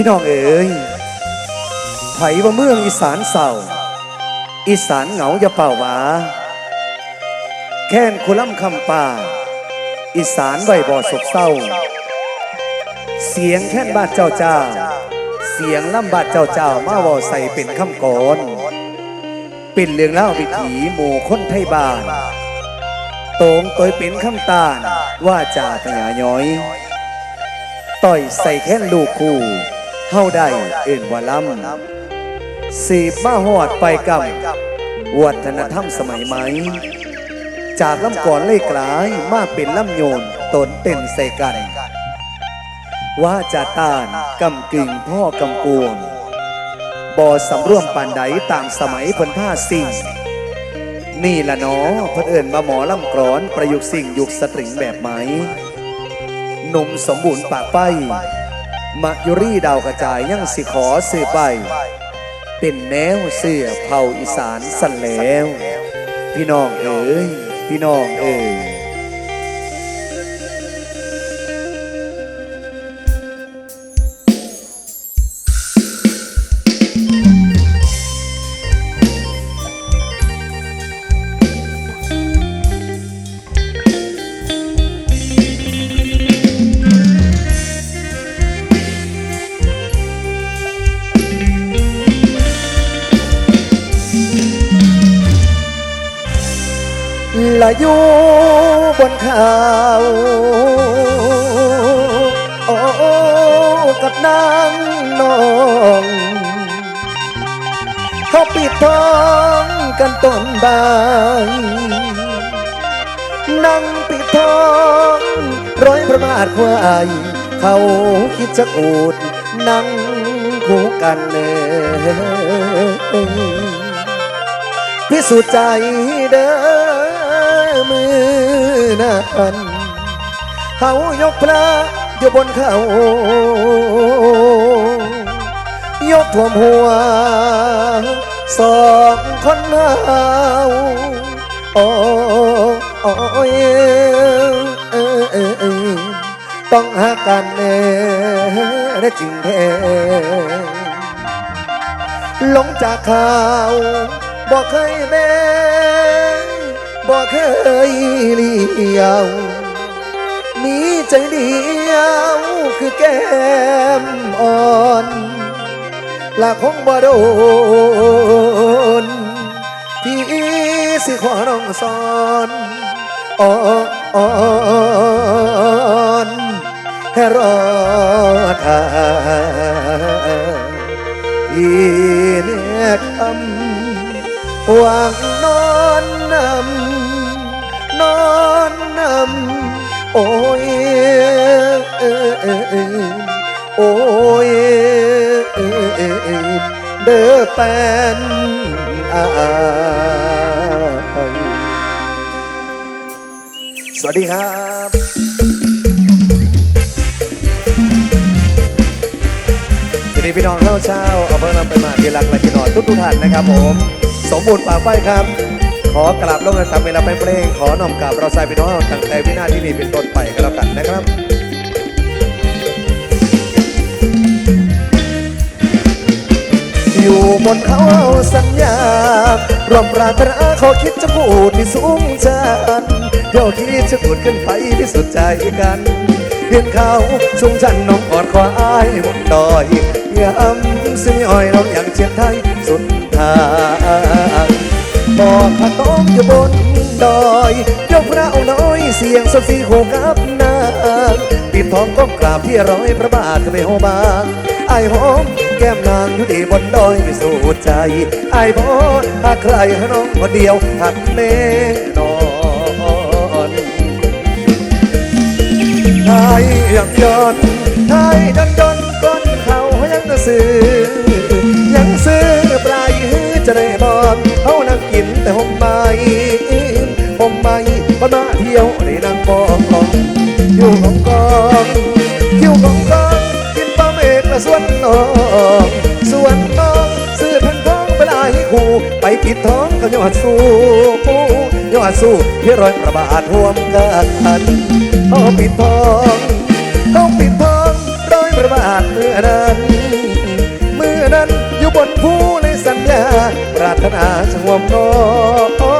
พี่น้องเอ๋ยไผว่าเมืองอีสานเศร้า อีสานเหงาอย่าเป่าหวา แค้นคุล่ำคำป่า อีสานไหวบ่อศกเศร้า เสียงแค้นบาดเจ้าเจ้า เสียงล่ำบาดเจ้าเจ้ามาว่าใส่เป็นคำกรเป็นเรื่องเล่าวิถีหมู่คนไทยบ้านโตงตัวเป็นคำตาลว่าจาพญาย้อย ต่อยใส่แค้นลูกคู่ เฮาได้เอื่นวาล้ำสีบมาหอดไปกับวัฒนธรรมสมัยไหม่ จากลำก่อนเล่กลายมาเป็นลำโยนตนเต้นใส่กัน ว่าจะต้านกำกึ่งพ่อกำกวงบ่อสำร่วมปานใดตามสมัยพิ่นผ้าสิ่ง นี่ละเนาะพิ่นเอิญมาหมอลำกรอนประยุกต์สิ่งยุคสตริงแบบไหมหนุ่มสมบูรณ์ปากไป มายุรีดาวกระจายยังสิขอสื่อไป เป็นแนวเสื้อเผ่าอีสานสั่นแล้ว พี่น้องเอ๋ยพี่น้องเอ๋ย ละอยู่บนเขาโอ้กับนางนองเขาปิดทองกันต้นบานนั่งปิดทองร้อยพระบาทควายเขาคิดจะอูดนั่งคู่กันเนอพิสูจน์ใจเด้อ มือนั้นเขายกพระอยู่บนเขา ยกท่วมหัว สองคนเฮาโอ้โอ้ยเออเออต้องหากันแน่และจริงแท้หลงจากข่าวบอกเคยแม่ บอกเคยเลี้ยว มีใจเดียวคือแก้มอ่อนละคงบ่โดนที่สิขอน้องสอนอ่อนให้รอท่าอีเนี่ยคำหวังนอน อ้ยโอ้ยเด้อแปนอาสวัสดีครับสวัสดีพี่น้องเท่าเช้าเอาเพิ่งนำไปมาที่รักและที่นอนทุกทุกท่านนะครับผม สมบูรณ์ปาไฟครับ ขอกราบลงในตามเวลาเป็นเพลง ขอน้อมกราบเราใส่พี่น้องตั้งแต่วินาทีนี้เป็นต้นไปก็แล้วกันนะครับอยู่บนเขาสัญญารวมปราตราเขาคิดจะพูดที่สูงชันเดี๋ยวคิดจะพูดขึ้นไปพิสูจน์ใจกันเพียงเขาสูงชันน้องกอดคออายบนดอยยำซึ่งอ้อยน้องอย่างเชียงไทยสุดทางบอกพระต้องอยู่บนดอยยกพระเอาน้อยเสียงสดสีโคกับนางปิดทองก้มกราบที่ร้อยพระบาทก็ไม่โหบางไอ้หอมแก้มนางอยู่ดีบนดอยไม่สู้ใจ ไอ้บอหากใครหน้องคนเดียวหักแน่นอนไทยยังยอนไทยดันดนก้นเขายังซื้อยังซื้อปลายือจะได้บอนเขานั่งกิน แต่หอมไม้หอมไม้มามาเที่ยวได้นั่งบอกองอยู่ของกองอยู่ของกองกินปลาเมกและสวนน้องสวนน้องซื้อพันทองไปลายคู่ไปปิดท้องกับยอดสู้ยอดสู้ที่รอยประบาทห่วมกันเขาปิดทองเขาปิดทองร้อยประบาทเมื่อนั้นอยู่บนภูในสัญญา ปรารถนาจะห่วมน้อ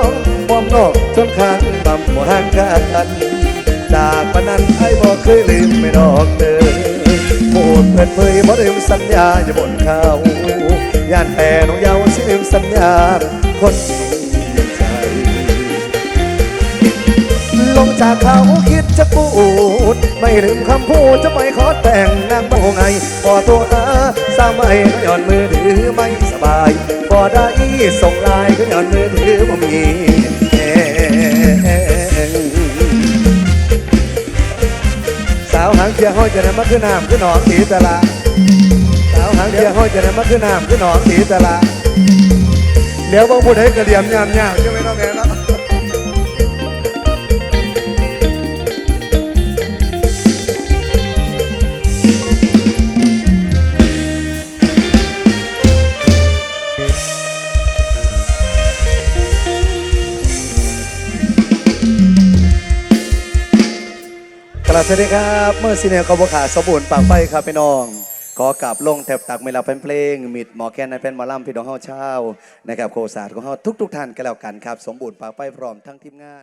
งหวมนอกจนข้างบำบ่ห่างกันจากปานนั้นไอ้บ่เคยลืมไม่ดอกเลยพูดเปิดเผยบ่ลืมสัญญาอย่าบ่นเขาย่านแต่น้องเยาวสิลืมสัญญาคนใจลงจากเขาคิดจะพูด ไม่ลืมคำพูดจะไม่ขอแต่งนางโมไงพอตัวอาสาไม่ก็ย้อนมือถือไม่สบาย ได้ส่งไลน์ก็ย้อนมือถือบ่มีแฮงสาวหางเทียห้อยจะนำมาขึ้นน้ำขึ้นหนองสีตะละสาวหางเทียห้อยจะนำมาขึ้นน้ำขึ้นหนองสีตะละเดี๋ยวบางผู้ใดกระเดียมยามยาวใช่ไหม กราบสวัสดีครับเมื่อซีเนียร์กบขาสมบูรณ์ปากไปครับพี่น้องขอกลับลงแถบตักไม่รับเป็นเพลงมิดหมอแคนในเป็นหมอลำพี่น้องเฮาเช่านะครับโคศาสตร์ของเฮาทุก ๆ ท่านก็แล้วกันครับ สมบูรณ์ปากไปพร้อมทั้งทีมงาน